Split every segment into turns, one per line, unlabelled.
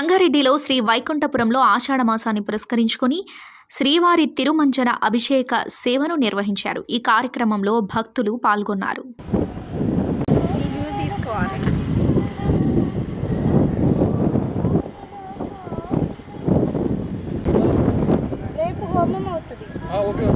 సంగారెడ్డిలో శ్రీ వైకుంఠపురంలో ఆషాఢ మాసాన్ని పురస్కరించుకొని శ్రీవారి తిరుమంజన అభిషేక సేవను నిర్వహించారు. ఈ కార్యక్రమంలో భక్తులు పాల్గొన్నారు.
రివ్యూ తీసుకోవాలి రేపు హోమం అవుతుంది.
ఆ, ఓకే.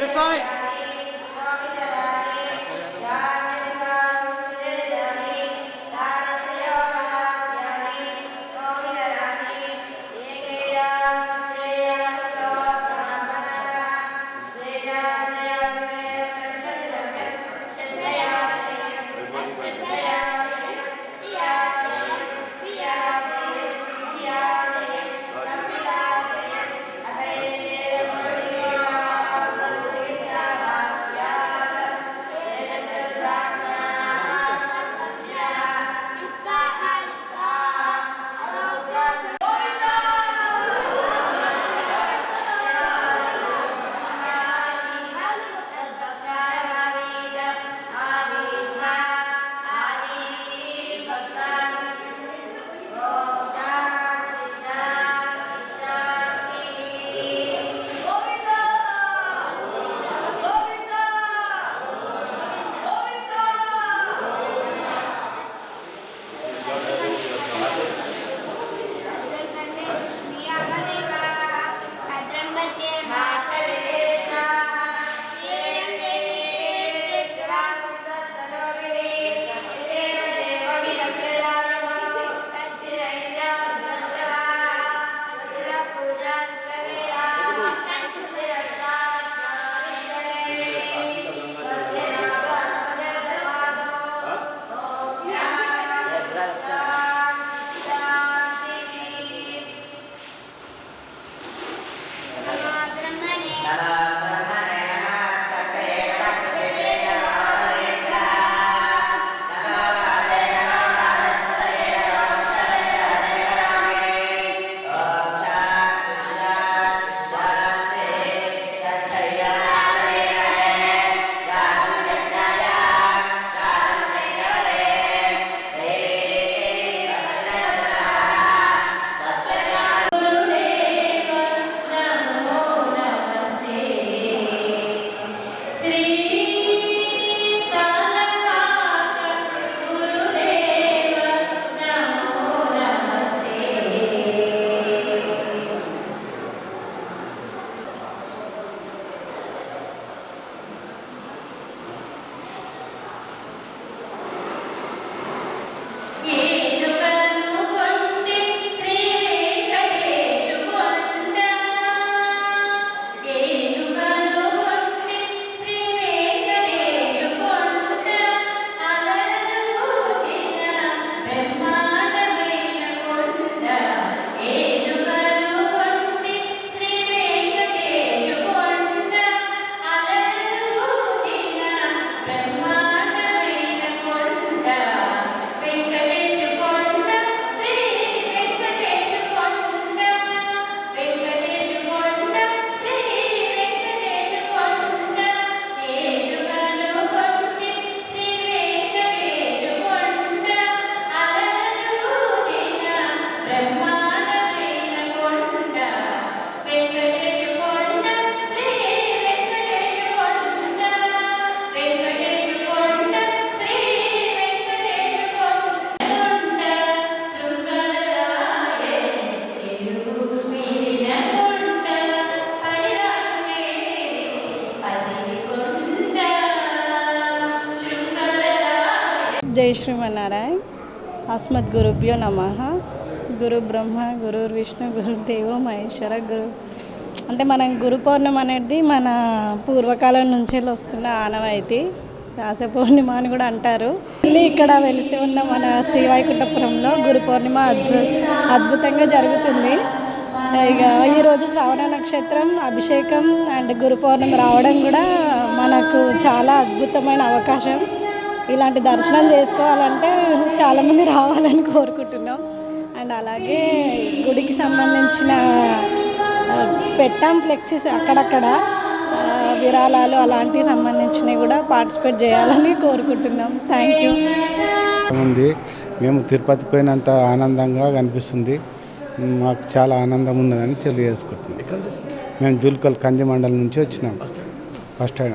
This side. జై శ్రీమన్నారాయణ. అస్మద్ గురుభ్యో నమ. గురు బ్రహ్మ గురు విష్ణు గురుదేవ మహేశ్వర గురు అంటే మనం గురు పౌర్ణమి అనేది మన పూర్వకాలం నుంచి వస్తున్న ఆనవాయితీ రాస పౌర్ణిమ అని కూడా అంటారు. మళ్ళీ ఇక్కడ వెలిసి ఉన్న మన శ్రీవైకుంఠపురంలో గురు పౌర్ణిమ అద్భు అద్భుతంగా జరుగుతుంది. ఇక ఈరోజు శ్రావణ నక్షత్రం అభిషేకం అండ్ గురు పౌర్ణమి రావడం కూడా మనకు చాలా అద్భుతమైన అవకాశం. ఇలాంటి దర్శనం చేసుకోవాలంటే చాలామంది రావాలని కోరుకుంటున్నాం. అండ్ అలాగే గుడికి సంబంధించిన పెట్టాం ఫ్లెక్సీస్ అక్కడక్కడ. విరాళాలు అలాంటివి సంబంధించినవి కూడా పార్టిసిపేట్ చేయాలని కోరుకుంటున్నాం. థ్యాంక్ యూ
ఉంది. మేము తిరుపతి పోయినంత ఆనందంగా కనిపిస్తుంది. మాకు చాలా ఆనందం ఉన్నదని తెలియజేసుకుంటున్నాం. మేము జుల్కల్ కంది మండలం నుంచి వచ్చినాం. ఫస్ట్ టైం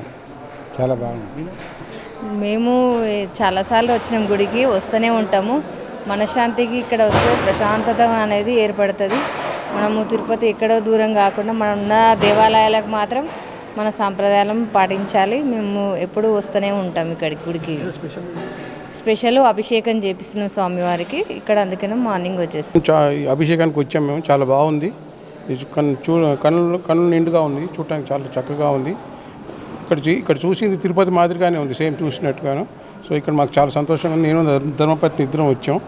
చాలా బాగుంది.
మేము చాలాసార్లు వచ్చినాం గుడికి వస్తూనే ఉంటాము. మనశ్శాంతికి ఇక్కడ వస్తే ప్రశాంతత అనేది ఏర్పడుతుంది. మనము తిరుపతి ఎక్కడో దూరం కాకుండా మనం ఉన్న దేవాలయాలకు మాత్రం మన సాంప్రదాయాలను పాటించాలి. మేము ఎప్పుడూ వస్తూనే ఉంటాం ఇక్కడికి గుడికి. స్పెషల్? అభిషేకం చేపిస్తున్నాం స్వామివారికి. ఇక్కడ అందుకనే మార్నింగ్ వచ్చేసి.
అభిషేకానికి వచ్చాం మేము. చాలా బాగుంది. కన్ను చూ కన్నులు కన్నులు నిండుగా ఉంది. చూడటానికి చాలా చక్కగా ఉంది. ఇక్కడ ఇక్కడ చూసింది తిరుపతి మాదిరిగానే ఉంది సేమ్ చూసినట్టుగాను. సో ఇక్కడ మాకు చాలా సంతోషంగా. నేను ధర్మ- ధర్మపత్ని ఇద్దరం వచ్చాం.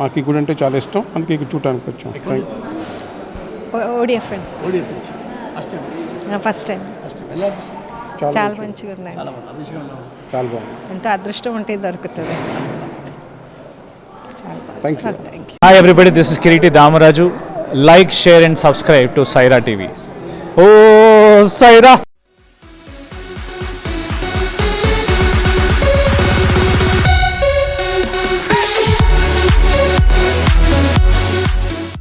మాకు ఈ గుడి అంటే చాలా ఇష్టం. అందుకే ఇక్కడ చూడటానికి వచ్చాం. థ్యాంక్ యూ
ఓడిఎఫ్ఎన్
ఫస్ట్ టైం.
టైం.
టైం?
చాలా
మంచిగా.
చాలా బాగుంది. అభిషేకం ఎలా ఉంది?
చాలా బాగుంది.
ఎంతో అదృష్టం ఉంటే దొరుకుతుంది. చాలా
Thank you.
బాగుంది thank you
Hi everybody, this is Kiriti Damaraju. Like, share and